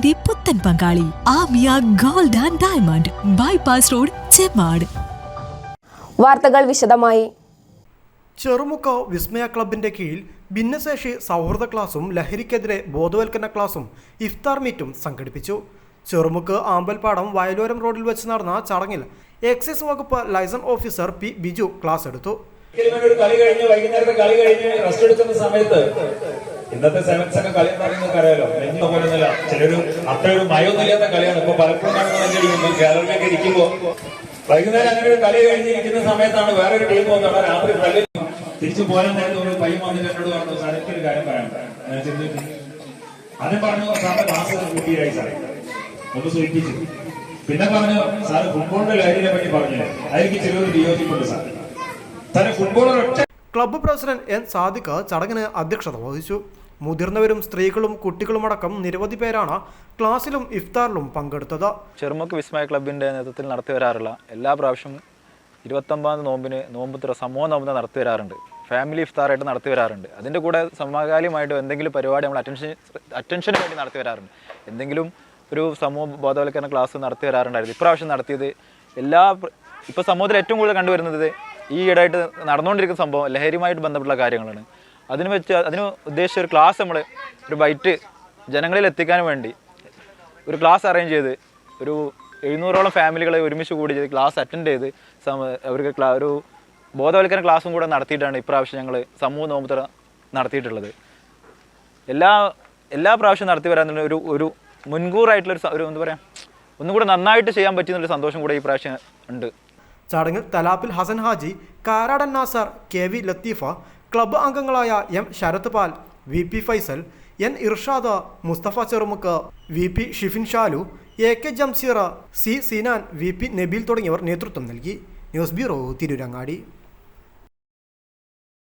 വിവാഹത്തിന്റെ പുത്തൻ പങ്കാളി Amiya gold and diamond bypass road Chemmad. വാർത്തകൾ വിശദമായി. ചെറുമുക്ക വിസ്മയ ക്ലബിന്റെ കീഴിൽ ഭിന്നശേഷി സൗഹൃദ ക്ലാസും ലഹരിക്കെതിരെ ബോധവൽക്കരണ ക്ലാസും ഇഫ്താർ മീറ്റും സംഘടിപ്പിച്ചു. ചെറുമുക്ക് ആമ്പൽപ്പാടം വയലോരം റോഡിൽ വെച്ച് നടന്ന ചടങ്ങിൽ എക്സൈസ് വകുപ്പ് license officer P Biju class എടുത്തു. കളി കഴിഞ്ഞ് വൈകുന്നേരത്തെ കളി കഴിഞ്ഞ് റെസ്റ്റ് എടുക്കുന്ന സമയത്ത് ഇന്നത്തെ സെവൻസ് ഒക്കെ കളി പറയുന്നത് അറിയാലോ നെഞ്ഞു പോലൊന്നുമില്ല ചിലൊരു അത്ര ഒരു മയൊന്നുമില്ലാത്ത കളിയാണ്. ഇപ്പൊ പലപ്പോഴും കേരളത്തിലേക്ക് ഇരിക്കുമ്പോ വൈകുന്നേരം അങ്ങനെ ഒരു കളി കഴിഞ്ഞിരിക്കുന്ന സമയത്താണ് വേറൊരു ടീം വന്നത്. രാത്രി കളി തിരിച്ചു പോരാൻ നേരത്തെ ഒരു പയ്യൻ വന്നിട്ട് എന്നോട് പറഞ്ഞു സാർ എനിക്കൊരു കാര്യം ചിന്തിച്ചു ആദ്യം പറഞ്ഞു സാറിന്റെ ക്ലാസ് കൂട്ടിയായി സാറേ. ഒന്ന് സൂചിപ്പിച്ചു. പിന്നെ പറഞ്ഞു സാറ് ഫുട്ബോളിന്റെ ലഹരിനെ പറ്റി പറഞ്ഞു അതിലേക്ക് ചെറിയൊരു വിയോജിപ്പുണ്ട് സാർ സാറേ ഫുട്ബോൾ ഒറ്റ ക്ലബ്ബ് പ്രസിഡന്റ് എൻ സാദിഖ് ചടങ്ങിന് അധ്യക്ഷത വഹിച്ചു. മുതിർന്നവരും സ്ത്രീകളും കുട്ടികളുമടക്കം നിരവധി പേരാണ് ക്ലാസ്സിലും ഇഫ്താറിലും പങ്കെടുത്തത്. ചെറുമുക്ക് വിസ്മയ ക്ലബിന്റെ നേതൃത്വത്തിൽ നടത്തി വരാറുള്ള എല്ലാ പ്രാവശ്യവും ഇരുപത്തൊമ്പതാം നോമ്പിന് നോമ്പ് തുറ സമൂഹ നോമ്പ് നടത്തി വരാറുണ്ട്. ഫാമിലി ഇഫ്താറായിട്ട് നടത്തി വരാറുണ്ട്. അതിന്റെ കൂടെ സമകാലികമായിട്ട് എന്തെങ്കിലും പരിപാടി നമ്മൾ അറ്റൻഷൻ അറ്റൻഷന് വേണ്ടി നടത്തി വരാറുണ്ട്. എന്തെങ്കിലും ഒരു സമൂഹ ബോധവൽക്കരണ ക്ലാസ് നടത്തി വരാറുണ്ടായിരുന്നു. ഇപ്രാവശ്യം നടത്തിയത് എല്ലാ ഇപ്പോൾ സമൂഹത്തിൽ ഏറ്റവും കൂടുതൽ കണ്ടുവരുന്നത് ഈ ഇടയായിട്ട് നടന്നുകൊണ്ടിരിക്കുന്ന സംഭവം ലഹരിയുമായിട്ട് ബന്ധപ്പെട്ട കാര്യങ്ങളാണ്. അതിന് വെച്ച് അതിന് ഉദ്ദേശിച്ച ഒരു ക്ലാസ് നമ്മൾ ഒരു ബൈറ്റ് ജനങ്ങളിൽ എത്തിക്കാൻ വേണ്ടി ഒരു ക്ലാസ് അറേഞ്ച് ചെയ്ത് ഒരു എഴുന്നൂറോളം ഫാമിലികളെ ഒരുമിച്ച് കൂടി ചെയ്ത് ക്ലാസ് അറ്റൻഡ് ചെയ്ത് അവർക്ക് ഒരു ബോധവൽക്കരണ ക്ലാസ്സും കൂടെ നടത്തിയിട്ടാണ് ഇപ്രാവശ്യം ഞങ്ങൾ സമൂഹ നോമ്പുതറ നടത്തിയിട്ടുള്ളത്. എല്ലാ എല്ലാ പ്രാവശ്യം നടത്തി വരാൻ ഒരു ഒരു മുൻകൂറായിട്ടുള്ളൊരു ഒരു എന്താ പറയുക ഒന്നും കൂടെ നന്നായിട്ട് ചെയ്യാൻ പറ്റുന്നൊരു സന്തോഷം കൂടെ ഈ പ്രാവശ്യം ഉണ്ട്. ചടങ്ങിൽ Thalappil Hasan Haji Karadan Nasar K V Latheefa club അംഗങ്ങളായ M Sarath Pal V P Faisal N Irshad Musthafa Cherumukku V P Shifin Shalu A K Jamseera C Sinan V P Nabeel തുടങ്ങിയവർ നേതൃത്വം നൽകി. News bureau Tirurangadi.